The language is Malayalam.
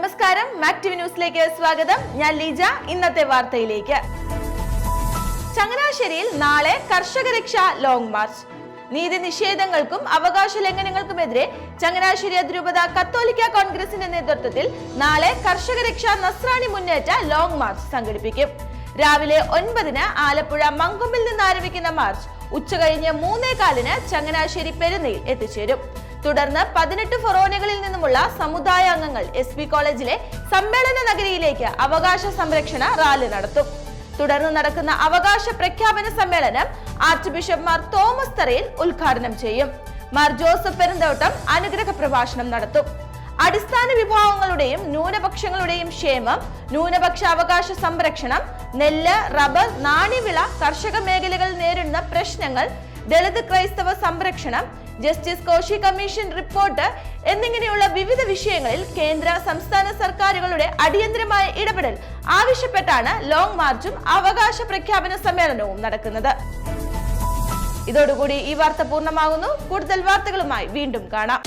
നമസ്കാരം. മാക്ടിവ് ന്യൂസിലേക്ക് സ്വാഗതം. ഞാൻ ലീജ. ഇന്നത്തെ വാർത്തയിലേക്ക്. ചങ്ങനാശ്ശേരിയിൽ നാളെ കർഷക രക്ഷാ ലോങ് മാർച്ച് നീതി നിഷേധങ്ങൾക്കും അവകാശ ലംഘനങ്ങൾക്കുമെതിരെ ചങ്ങനാശ്ശേരി അതിരൂപത കത്തോലിക്ക കോൺഗ്രസിന്റെ നേതൃത്വത്തിൽ നാളെ കർഷക രക്ഷാ നസ്രാണി മുന്നേറ്റ ലോങ് മാർച്ച് സംഘടിപ്പിക്കും. രാവിലെ ഒൻപതിന് ആലപ്പുഴ മങ്കൊമ്പിൽ നിന്ന് ആരംഭിക്കുന്ന മാർച്ച് ഉച്ചകഴിഞ്ഞ് മൂന്നേകാലിന് ചങ്ങനാശ്ശേരി പെരുന്നയിൽ എത്തിച്ചേരും. തുടർന്ന് പതിനെട്ട് ഫൊറോനകളിൽ നിന്നുമുള്ള സമുദായ അംഗങ്ങൾ എസ് പി കോളേജിലെ സമ്മേളന നഗരിയിലേക്ക് അവകാശ സംരക്ഷണ റാലി നടത്തും. തുടർന്ന് നടക്കുന്ന അവകാശ പ്രഖ്യാപന സമ്മേളനം ആർച്ച് ബിഷപ്പ് മാർ തോമസ് തറയിൽ ഉദ്ഘാടനം ചെയ്യും. മാർ ജോസഫ് പെരുന്തോട്ടം അനുഗ്രഹ പ്രഭാഷണം നടത്തും. അടിസ്ഥാന വിഭാഗങ്ങളുടെയും ന്യൂനപക്ഷങ്ങളുടെയും ക്ഷേമം ന്യൂനപക്ഷ അവകാശ സംരക്ഷണം നെല്ല് റബ്ബർ നാണ്യവിള കർഷക മേഖലകൾ നേരിടുന്ന പ്രശ്നങ്ങൾ ദളിത് ക്രൈസ്തവ സംരക്ഷണം ജസ്റ്റിസ് കോശി കമ്മീഷൻ റിപ്പോർട്ട് എന്നിങ്ങനെയുള്ള വിവിധ വിഷയങ്ങളിൽ കേന്ദ്ര സംസ്ഥാന സർക്കാരുകളുടെ അടിയന്തരമായ ഇടപെടൽ ആവശ്യപ്പെട്ടാണ് ലോങ് മാർച്ചും അവകാശ പ്രഖ്യാപന സമ്മേളനവും നടക്കുന്നത്. ഇതോടുകൂടി ഈ വാർത്ത പൂർണമാകുന്നു. കൂടുതൽ വാർത്തകളുമായി വീണ്ടും കാണാം.